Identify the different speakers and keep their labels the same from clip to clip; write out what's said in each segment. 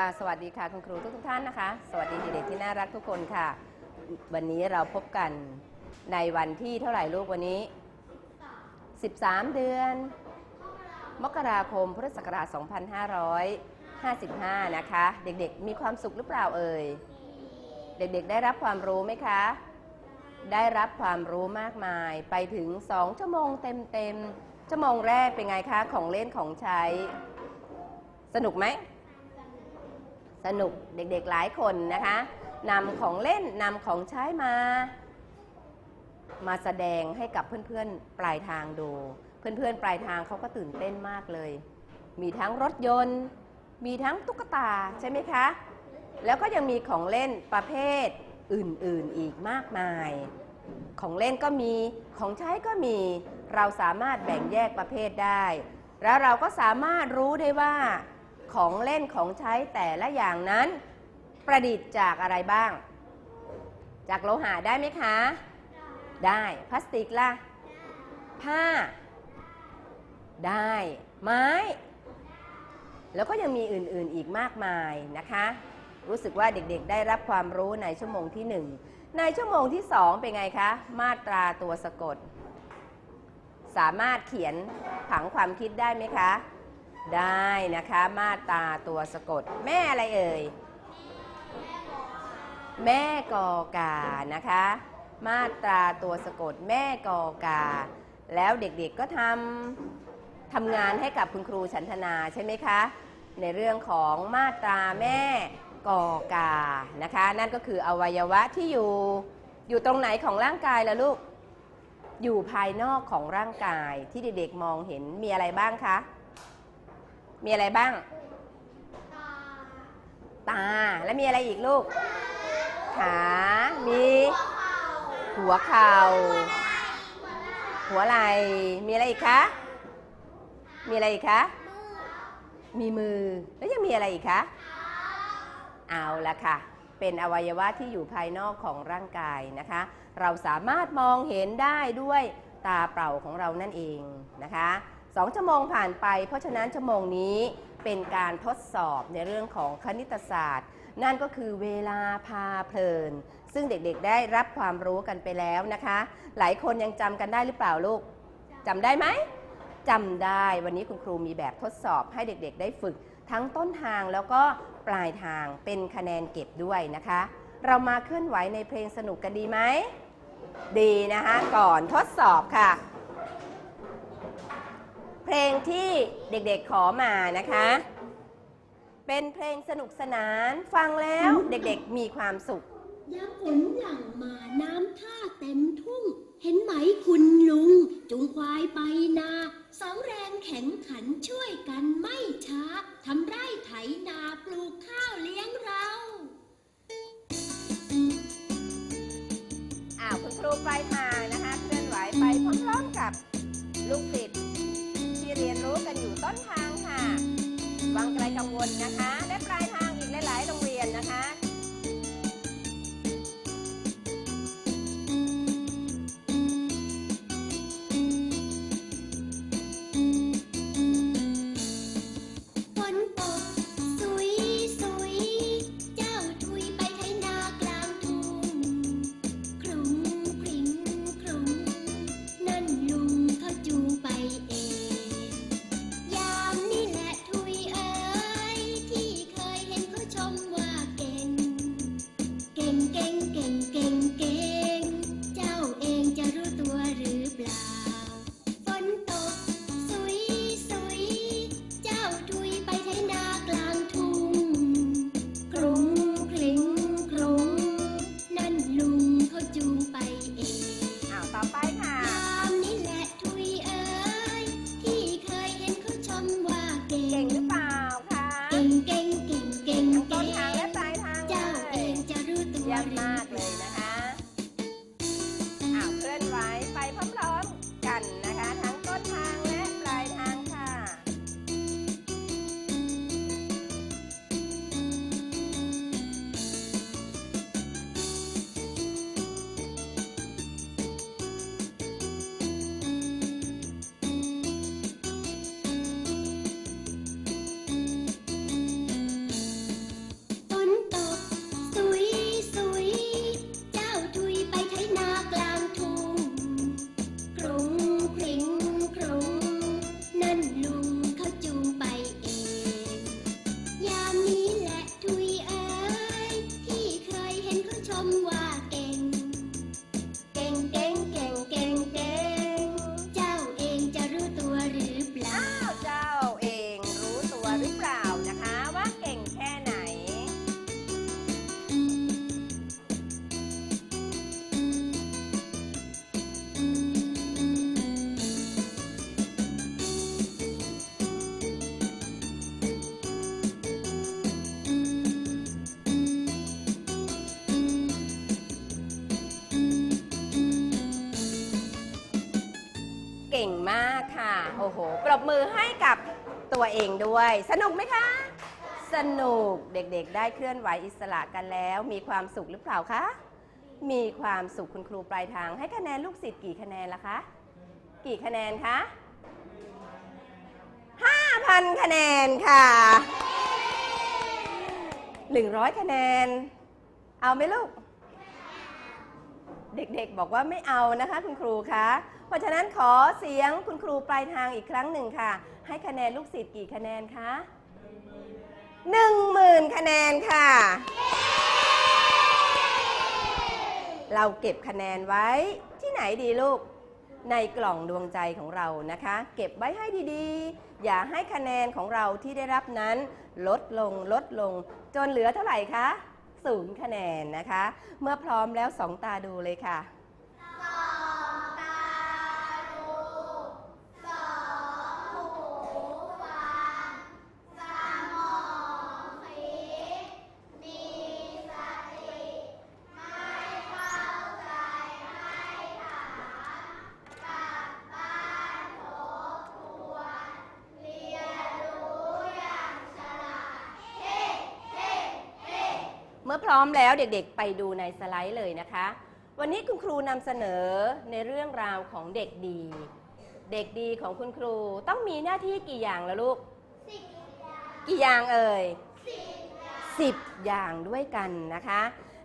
Speaker 1: ค่ะ สวัสดีค่ะคุณครูทุกทุกท่านนะคะ สวัสดีเด็กๆที่น่ารักทุกคนค่ะ วันนี้เราพบกันในวันที่เท่าไหร่ลูกวันนี้ 13 เดือน มกราคมพุทธศักราช 2555 นะคะ เด็กๆ มีความสุขหรือเปล่าเอ่ย เด็กๆ ได้รับความรู้ไหมคะ ได้รับความรู้มากมายไปถึง 2 ชั่วโมงเต็มๆ ชั่วโมงแรกเป็นไงคะ ของเล่นของใช้ สนุกไหม สนุกเด็กๆหลายคนนะคะนำของเล่นนำของใช้มา มาแสดงให้กับเพื่อนๆปลายทางดู เพื่อนๆปลายทางเขาก็ตื่นเต้นมากเลย มีทั้งรถยนต์ มีทั้งตุ๊กตาใช่ไหมคะ แล้วก็ยังมีของเล่นประเภทอื่นๆอีกมากมาย ของเล่นก็มีของใช้ก็มีเราสามารถแบ่งแยกประเภทได้ แล้วเราก็สามารถรู้ได้ว่า ของเล่นของใช้แต่ละอย่างนั้น ประดิษฐ์จากอะไรบ้าง จากโลหะได้ไหมคะ ได้พลาสติกล่ะ ผ้า ได้ ไม้ แล้วก็ยังมีอื่นๆอีกมากมายนะคะ รู้สึกว่าเด็กๆได้รับความรู้ในชั่วโมงที่1ในชั่วโมงที่2เป็นไงคะ มาตราตัวสะกด สามารถเขียนผังความคิดได้ไหมคะ ได้นะคะมาตาตัวสะกด แม่อะไรเอ่ย แม่กอกานะคะ มาตาตัวสะกด แม่กอกา แล้วเด็กๆก็ทำทำงานให้กับคุณครูฉันทนาใช่ไหมคะ ในเรื่องของมาตราแม่กอกานะคะ นั่นก็คืออวัยวะที่อยู่อยู่ตรงไหนของร่างกายล่ะลูก อยู่ภายนอกของร่างกายที่เด็กๆมองเห็นมีอะไรบ้างคะ มีอะไรบ้าง ตา แล้วมีอะไรอีกลูก ขา มี หัวเข่า หัวไหล่ มีอะไรอีกคะ มีอะไรอีกคะ มีมือ แล้วยังมีอะไรอีกคะ เอาละค่ะ เป็นอวัยวะที่อยู่ภายนอกของร่างกายนะคะ เราสามารถมองเห็นได้ด้วยตาเปล่าของเรานั่นเองนะคะ สองชั่วโมงผ่านไป เพราะฉะนั้นชั่วโมงนี้เป็นการทดสอบในเรื่องของคณิตศาสตร์ นั่นก็คือเวลาพาเพลิน ซึ่งเด็กๆได้รับความรู้กันไปแล้วนะคะ หลายคนยังจำกันได้หรือเปล่าลูกจำได้ไหมจำได้วันนี้คุณครูมีแบบทดสอบให้เด็กๆ ได้ฝึก ทั้งต้นทางแล้วก็ปลายทางเป็นคะแนนเก็บด้วยนะคะ เรามาเคลื่อนไหวในเพลงสนุกกันดีไหม ดีนะคะ ก่อนทดสอบค่ะ เพลงที่เด็กๆขอมานะคะ เป็นเพลงสนุกสนานฟังแล้วเด็กๆมีความสุข
Speaker 2: ยามฝนหลั่งมาน้ วังไกล
Speaker 1: กังวลนะคะ รบมือให้กับตัวเองด้วย สนุกไหมคะ สนุกเด็กๆ ได้เคลื่อนไหวอิสระกันแล้ว มีความสุขหรือเปล่าคะ มีความสุขคุณครูปลายทาง ให้คะแนนลูกศิษย์กี่คะแนนละคะ กี่คะแนนคะ5,000 คะแนนค่ะ 100 คะแนน เอาไหมลูก เด็กๆบอกว่าไม่เอานะคะคุณครูคะ เพราะฉะนั้นขอเสียงคุณครูปลายทางอีกครั้งหนึ่งค่ะ ให้คะแนนลูกศิษย์กี่คะแนนคะหนึ่งหมื่นคะแนนค่ะ เราเก็บคะแนนไว้ที่ไหนดีลูก ในกล่องดวงใจของเรานะคะ เก็บไว้ให้ดีๆ อย่าให้คะแนนของเราที่ได้รับนั้น ลดลงลดลง จนเหลือเท่าไหร่คะศูนย์คะแนนนะคะ เมื่อพร้อมแล้วสองตาดูเลยค่ะ มื่อพร้อมแล้วเด็กๆ ไปดูในสไลด์เลยนะคะ วันนี้คุณครูนำเสนอในเรื่องราวของเด็กดี เด็กดีของคุณครูต้องมีหน้าที่กี่อย่างแล้วลูกกี่อย่างเอ่ยสิบอย่างด้วยกันนะคะ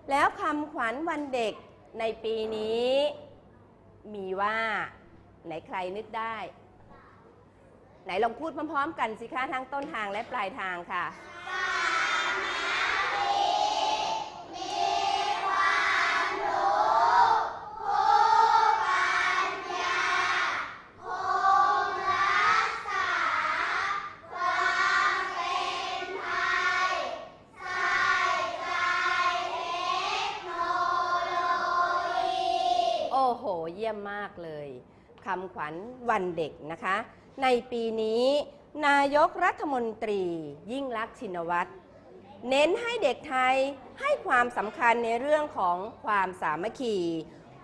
Speaker 1: แล้วคำขวัญวันเด็กในปีนี้ มีว่าไหนใครนึกได้ ไหนลองพูดพร้อมๆ กันสิคะทั้งต้นทางและปลายทางค่ะ ยี่ยมมากเลยคำขวัญวันเด็กนะคะ ในปีนี้ นายกรัฐมนตรี ยิ่งลักษณ์ชินวัตรเน้นให้เด็กไทยให้ความสำคัญในเรื่องของความสามัคคี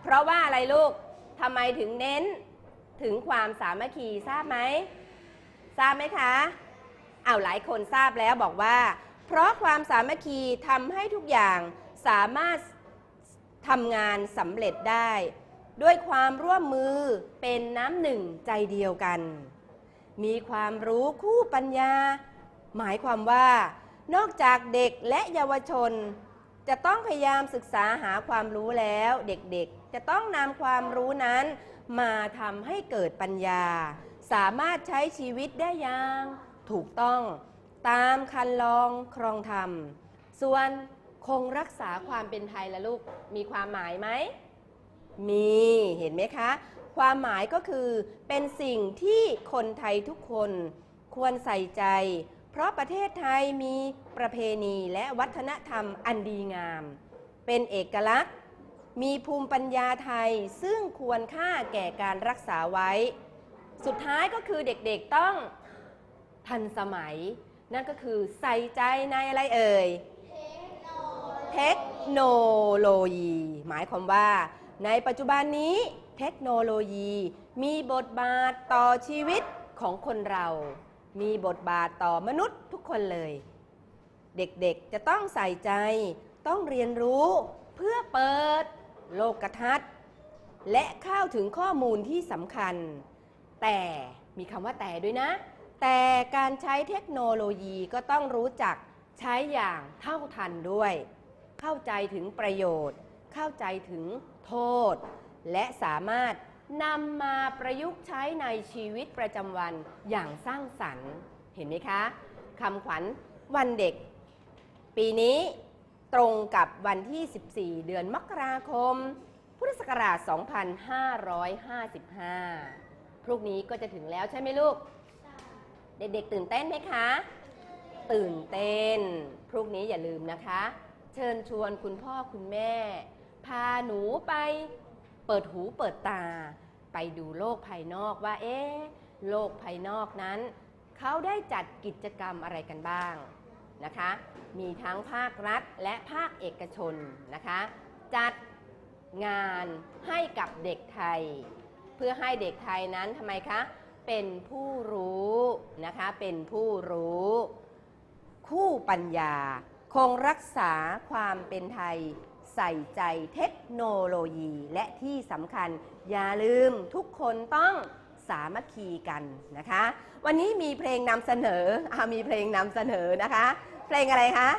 Speaker 1: เพราะว่าอะไรลูกทำไมถึงเน้นถึงความสามัคคีทราบไหมทราบไหมคะเอาหลายคนทราบแล้วบอกว่า เพราะความสามัคคีทำให้ทุกอย่างสามารถทำงานสำเร็จได้ ด้วยความร่วมมือเป็นน้ำหนึ่งใจเดียวกัน มีความรู้คู่ปัญญา หมายความว่า นอกจากเด็กและเยาวชน จะต้องพยายามศึกษาหาความรู้แล้ว เด็กๆ จะต้องนำความรู้นั้น มาทำให้เกิดปัญญา สามารถใช้ชีวิตได้อย่างถูกต้องตามคันลองครองธรรม ส่วนคงรักษาความเป็นไทยละลูก มีความหมายไหม มีเห็นไหมคะ ความหมายก็คือเป็นสิ่งที่คนไทยทุกคนควรใส่ใจ เพราะประเทศไทยมีประเพณีและวัฒนธรรมอันดีงาม เป็นเอกลักษณ์ มีภูมิปัญญาไทยซึ่งควรค่าแก่การรักษาไว้ สุดท้ายก็คือเด็กๆต้องทันสมัย นั่นก็คือใส่ใจในอะไรเอ่ย เทคโนโลยี หมายความว่า ในปัจจุบันนี้เทคโนโลยีมีบทบาทต่อชีวิตของคนเรา มีบทบาทต่อมนุษย์ทุกคนเลย เด็กๆจะต้องใส่ใจ ต้องเรียนรู้เพื่อเปิด โลกทัศน์ และเข้าถึงข้อมูลที่สำคัญ แต่มีคำว่าแต่ด้วยนะ แต่การใช้เทคโนโลยีก็ต้องรู้จักใช้อย่างเท่าทันด้วย เข้าใจถึงประโยชน์ เข้าใจถึง โทษ และสามารถนำมาประยุกต์ใช้ในชีวิตประจำวันอย่างสร้างสรรค์เห็นไหมคะคำขวัญวันเด็ก ปีนี้ตรงกับวันที่ 14 เดือนมกราคม พุทธศักราช 2555 พรุ่งนี้ก็จะถึงแล้วใช่ไหมลูก เด็กๆตื่นเต้นไหมคะ ตื่นเต้น พรุ่งนี้อย่าลืมนะคะ เชิญชวนคุณพ่อคุณแม่ พาหนูไปเปิดหูเปิดตา ไปดูโลกภายนอกว่า เอ๊ะโลกภายนอกนั้น เขาได้จัดกิจกรรมอะไรกันบ้างนะคะ มีทั้งภาครัฐและภาคเอกชนนะคะ จัดงานให้กับเด็กไทย เพื่อให้เด็กไทยนั้นทำไมคะเเป็นผู้รู้นะคะ เป็นผู้รู้ คู่ปัญญา คงรักษาความเป็นไทย ใส่ใจเทคโนโลยี และที่สำคัญ อย่าลืมทุกคนต้องสามัคคีกันนะคะ วันนี้มีเพลงนำเสนออามีเพลงนำเสนอนะคะ เพลงอะไรคะ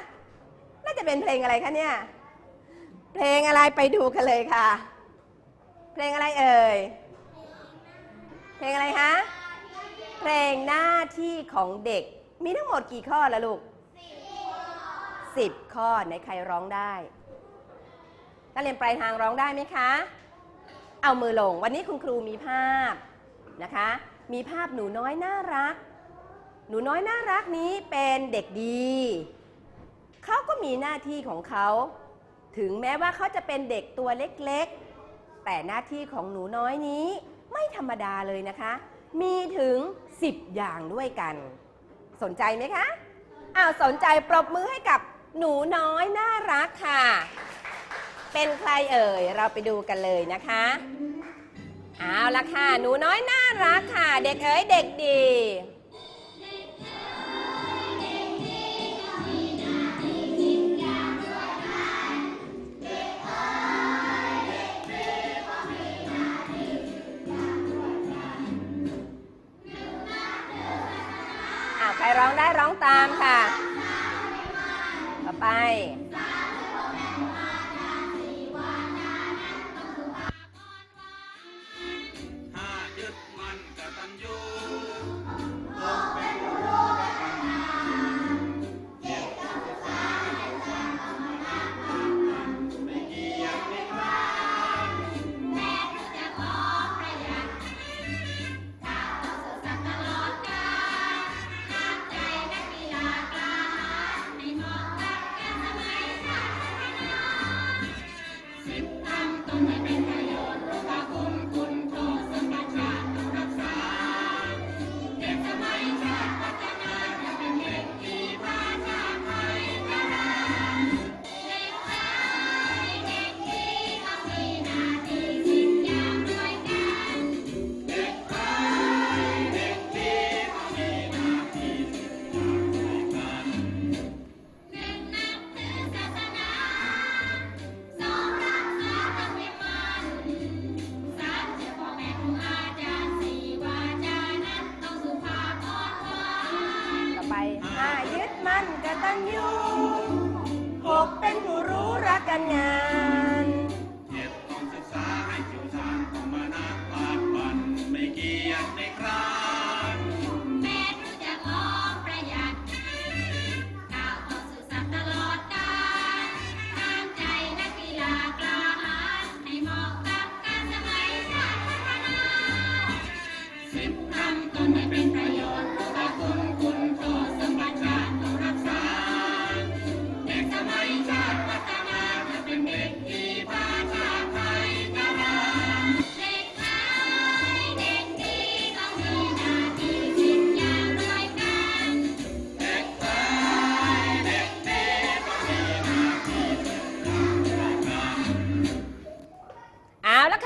Speaker 1: น่าจะเป็นเพลงอะไรคะเนี่ยเพลงอะไรไปดูกันเลยค่ะ เพลงอะไรเอ่ยเพลงอะไรคะเพลงหน้าที่ของเด็กมีทั้งหมดกี่ข้อละลูกสิบข้อไหนใครร้องได้ นักเรียนปลายทางร้องได้ไหมคะ เอามือลง วันนี้คุณครูมีภาพนะคะ มีภาพหนูน้อยน่ารัก หนูน้อยน่ารักนี้เป็นเด็กดี เขาก็มีหน้าที่ของเขา ถึงแม้ว่าเขาจะเป็นเด็กตัวเล็กๆ แต่หน้าที่ของหนูน้อยนี้ไม่ธรรมดาเลยนะคะ มีถึง 10 อย่างด้วยกัน สนใจไหมคะ อ้าวสนใจปรบมือให้กับหนูน้อยน่ารักค่ะ เป็นใครเอ่ย เราไปดูกันเลยนะคะ เอาละค่ะ หนูน้อยน่ารักค่ะ เด็กเอ๋ยเด็กดี อ้าว ใครร้องได้ร้องตามค่ะ ต่อไป
Speaker 3: ก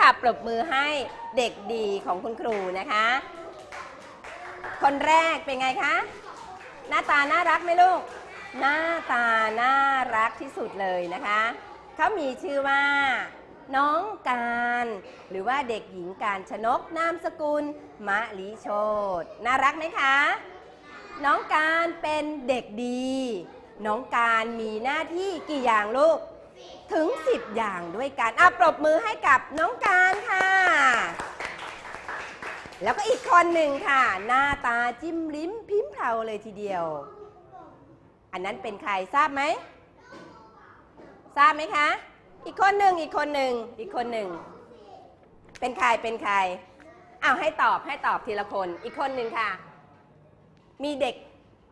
Speaker 3: ค่ะ ปรบมือให้เด็ก
Speaker 2: ดี
Speaker 1: ของคุณครูนะคะ คนแรกเป็นไงคะ หน้าตาน่ารักไหมลูก หน้าตาน่ารักที่สุดเลยนะคะ เขามีชื่อว่า น้องการ หรือว่าเด็กหญิงการชนกนามสกุล มะลิโชตน่ารักไหมคะ น้องการเป็นเด็กดี น้องการมีหน้าที่กี่อย่างลูก ถึง 10 อย่างด้วยกันอะปรบมือให้กับน้องการค่ะ แล้วก็อีกคนหนึ่งค่ะ หน้าตาจิ้มลิ้มพิมพ์เพาเลยทีเดียว อันนั้นเป็นใครทราบไหม ทราบไหมคะ อีกคนหนึ่งอีกคนหนึ่งอีกคนหนึ่ง เป็นใครเป็นใครอ้าวให้ตอบให้ตอบทีละคน อีกคนหนึ่งค่ะ มีเด็ก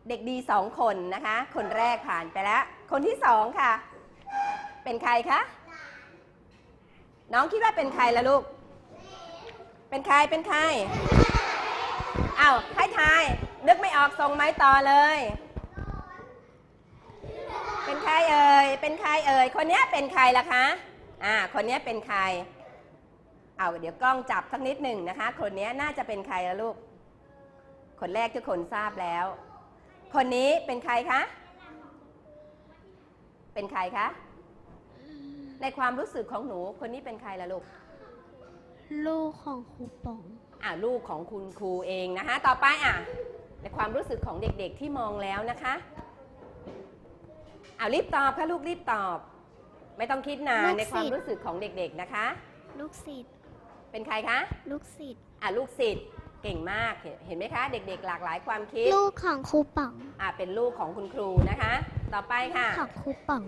Speaker 1: เด็กดีสองคนนะคะ คนแรกผ่านไปแล้ว คนที่สองค่ะ เป็นใครคะ น้องคิดว่าเป็นใครละลูก เป็นใคร เป็นใคร อ้าวให้ทาย นึกไม่ออกส่งไม้ต่อเลย เป็นใครเอ่ย เป็นใครเอ่ย คนนี้เป็นใครล่ะคะ อ่า คนนี้เป็นใคร เอาเดี๋ยวกล้องจับสักนิดหนึ่งนะคะ คนนี้น่าจะเป็นใครละลูก คนแรกทุกคนทราบแล้ว คนนี้เป็นใครคะ เป็นใครคะ ในความรู้สึกของหนูคนนี้เป็นใครล่ะลูก
Speaker 4: ลูกของครูป๋อง
Speaker 1: อะลูกของคุณครูเองนะคะ ต่อไปอะ ในความรู้สึกของเด็กๆที่มองแล้วนะคะอ่ารีบตอบค่ะลูกรีบตอบ ไม่ต้องคิดนาน
Speaker 4: ลูก
Speaker 1: ในความ
Speaker 4: ศิษย์
Speaker 1: รู้สึกของเด็กๆนะคะ
Speaker 4: ลูกศิษย์
Speaker 1: เป็นใครคะ
Speaker 4: ลูกศิษย์
Speaker 1: อะลูกศิษย์เก่งมากเห็นเห็นไหมคะ เด็กๆ หลากหลายความคิด
Speaker 4: ลูกของครูป๋อง
Speaker 1: อะเป็นลูกของคุณครูนะคะ ต่อไปค่ะ
Speaker 4: ของครูป๋อง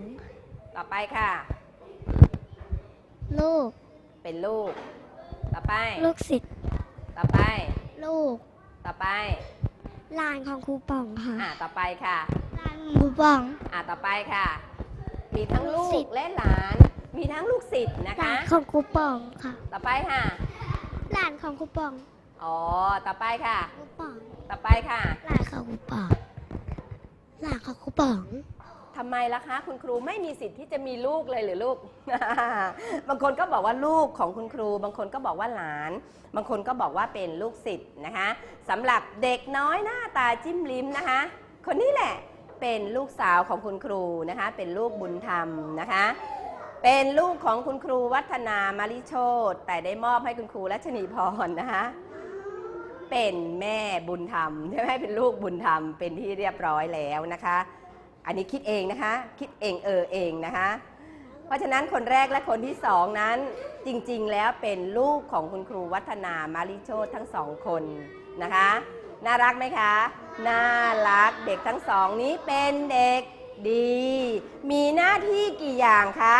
Speaker 1: ต่อไปค่ะ
Speaker 4: ลูก
Speaker 1: เป็นลูก ต่อไป
Speaker 4: ลูกศิษย์
Speaker 1: ต่อไป
Speaker 4: ลูก
Speaker 1: ต่อไป
Speaker 4: หลานของครูป๋องค่ะ
Speaker 1: อะต่อไปค่ะ
Speaker 4: หลานของครูป๋อง
Speaker 1: อะต่อไปค่ะ มีทั้งลู
Speaker 4: ลูกศิ
Speaker 1: ก
Speaker 4: ษย์
Speaker 1: และหลาน มีทั้งลูกศิษย์นะ
Speaker 4: หลา
Speaker 1: คะ
Speaker 4: นของครูป๋องค่ะ
Speaker 1: ต่อไปค่ะ
Speaker 4: หลานของครูป๋อง
Speaker 1: อ๋อ ต่อไปค่ะ
Speaker 4: ครูป๋อง
Speaker 1: ต่อไปค่ะ
Speaker 4: หลานของครูป๋อง หลานของครูป๋อง
Speaker 1: ทำไมล่ะคะ คุณครูไม่มีสิทธิ์ที่จะมีลูกเลยหรือลูก บางคนก็บอกว่าลูกของคุณครู บางคนก็บอกว่าหลาน บางคนก็บอกว่าเป็นลูกศิษย์นะคะสำหรับเด็กน้อยหน้าตาจิ้มลิ้มนะคะ คนนี้แหละเป็นลูกสาวของคุณครูนะคะ เป็นลูกบุญธรรมนะคะ เป็นลูกของคุณครูวัฒนามาริโชตแต่ได้มอบให้คุณครูรัชนีพรนะคะเป็นแม่บุญธรรมใช่ไหมเป็นลูกบุญธรรมเป็นที่เรียบร้อยแล้วนะคะ อันนี้คิดเองนะคะ คิดเองเออเองนะคะ เพราะฉะนั้นคนแรกและคนที่สองนั้นจริงๆแล้วเป็นลูกของคุณครูวัฒนามาริโชตทั้งสองคนนะคะ น่ารักไหมคะ น่ารักเด็กทั้งสองนี้เป็นเด็กดี มีหน้าที่กี่อย่างคะ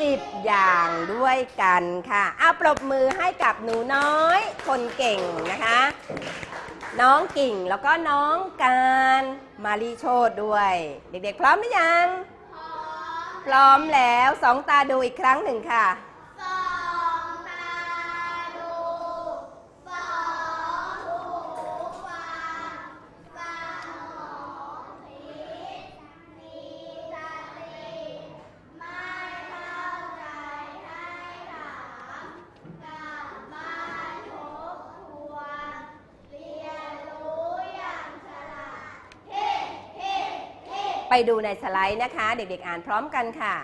Speaker 1: สิบอย่างด้วยกันค่ะเอาปรบมือให้กับหนูน้อยคนเก่งนะคะ น้องกิ่งแล้วก็น้องการมารีโชดด้วย เด็กๆ พร้อมหรือยัง พร้อมแล้วสองตาดูอีกครั้งหนึ่งค่ะ ดูในสไลด์นะคะ เด็กๆอ่านพร้อมกันค่ะ